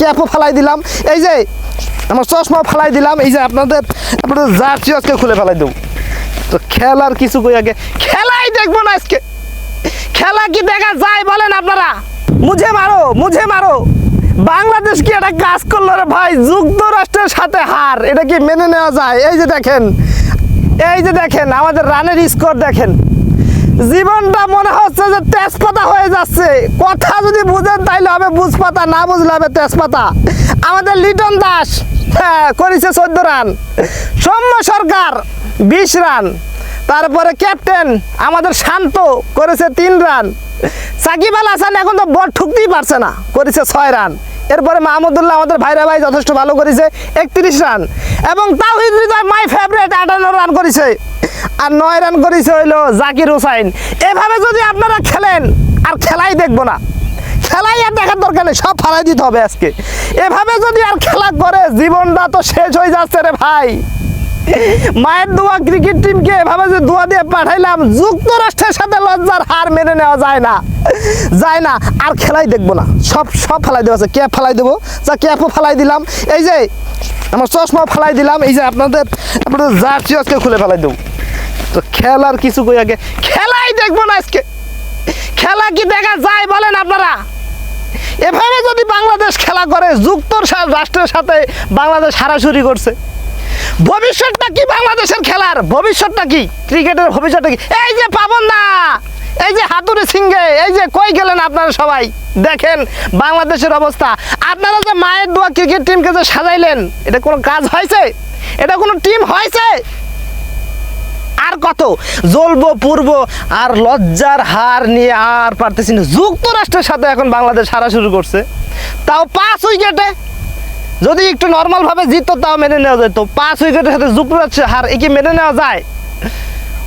ক্যাপও ফালাই দিলাম। এই যে, আমার চশমা ফালাই দিলাম। এই যে আপনাদের আপনাদের জার্সি আজকে খুলে ফেলাই দেবো। তো খেলার কিছু কই আগে? খেলাই দেখব না আজকে। খেলা কি দেখা যায় বলেন আপনারা? মুঝে মারো মুঝে মারো। বাংলাদেশ কি একটা কাজ করল রে ভাই? যুক্তরাষ্ট্রের সাথে হার, এটা কি মেনে নেওয়া যায়? এই যে দেখেন, এই যে দেখেন, আমাদের রানের স্কোর দেখেন। জীবনটা মনে হচ্ছে যে তেজপাতা হয়ে যাচ্ছে। কথা যদি বুঝেন তাইলে হবে বুঝপাতা, না বুঝলে হবে তেজপাতা। আমাদের লিটন দাস হ্যাঁ করেছে চোদ্দ রান। সৌম্য সরকার, বিশ রান। তারপরে ক্যাপ্টেন আমাদের শান্ত, করেছে তিন রান। সাকিব আল হাসান এখন তো বল ঠুকতেই পারছে না, করেছে ছয় রান। এরপরে মাহমুদুল্লাহ আমাদের ভাইরা ভাই যথেষ্ট ভালো করেছে, একত্রিশ রান। এবং হৃদয় মাই ফেভারিট আটান্ন রান করেছে। আর নয় রান করেছে হইল জাকির হুসাইন। এভাবে যদি আপনারা খেলেন, আর খেলাই দেখব না। খেলাই আর দেখার দরকার নেই, সব ফালাই দিতে হবে আজকে। এভাবে যদি আর খেলা করে, জীবনটা তো শেষ হয়ে যাচ্ছে রে ভাই। মায়ের দোয়া ক্রিকেট টিমকে এভাবে যে দোয়া দিয়ে পাঠাইলাম, যুক্তরাষ্ট্রের সাথে লজ্জার হার মেনে নেওয়া যায় না। যায় না, আর খেলাই দেখব না। সব সব ফেলাই দেবো আছে ক্যাপ ফেলাই দেবো। যা ক্যাপও ফেলাই দিলাম। এই যে, আমার চশমা ফেলাই দিলাম। এই যে আপনাদের আপনাদের জার্সি আজকে খুলে ফেলাই দেবো। তো খেলার কিছু কই আগে। খেলাই দেখব না আজকে। খেলা কি দেখা যায় বলেন আপনারা? এভাবে যদি বাংলাদেশ খেলা করে যুক্তর রাষ্ট্রের সাথে বাংলাদেশ হারাশুরি করছে। ভবিষ্যৎটা কি বাংলাদেশের খেলার? ভবিষ্যৎটা কি? ক্রিকেটের ভবিষ্যৎটা কি? এই যে পাবন না এই যে হাতুড়ি সিংহে, এই যে কই গেলেন আপনারা সবাই? দেখেন বাংলাদেশের অবস্থা। আপনারা যে মায়ের দোয়া ক্রিকেট টিমকে যে সাজাইলেন, এটা কোনো কাজ হয়েছে? এটা কোনো টিম হয়েছে? আর কত? জ্বলবো, পূর্ব আর লজ্জার হার নিয়ে আর পারতেছি না। যুক্তরাষ্ট্রের সাথে এখন বাংলাদেশ হারা শুরু করছে। তাও পাঁচ উইকেটে। যদি একটু নর্মালভাবে জিততো, তাও মেনে নেওয়া যেত। পাঁচ উইকেটের সাথে যুক্তরাষ্ট্রের হার একে মেনে নেওয়া যায়?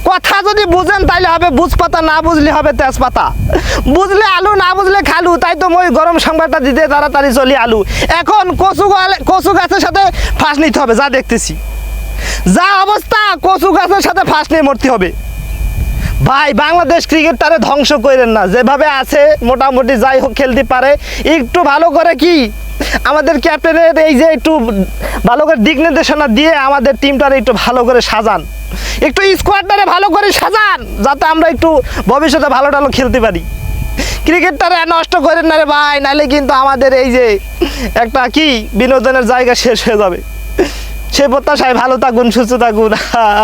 কথা যদি বুঝেন, তাইলে হবে বুঝপাতা, না বুঝলে হবে তেজপাতা। বুঝলে আলু, না বুঝলে খালু, তাই তো মই গরম সংবাদটা দিতে তাড়াতাড়ি চলি আলু। এখন কচু কচু গাছের সাথে ফাঁস নিতে হবে, যা দেখতেছি। যা অবস্থা, কচু গাছের সাথে ফাঁস নিয়ে মরতে হবে। ভাই, বাংলাদেশ ক্রিকেটটারে ধ্বংস করেন না। যেভাবে আছে, মোটামুটি যাই হোক খেলতে পারে। একটু ভালো করে কি, আমাদের ক্যাপ্টেনের এই যে একটু ভালো করে দিক নির্দেশনা দিয়ে আমাদের টিমটারে একটু ভালো করে সাজান। একটু স্কোয়াডটারে ভালো করে সাজান, যাতে আমরা একটু ভবিষ্যতে ভালো টালো খেলতে পারি। ক্রিকেটটারে নষ্ট করেন না রে ভাই নাহলে কিন্তু আমাদের এই যে একটা কি, বিনোদনের জায়গা শেষ হয়ে যাবে। সে প্রত্যাশায় ভালো থাকুন সুস্থ থাকুন।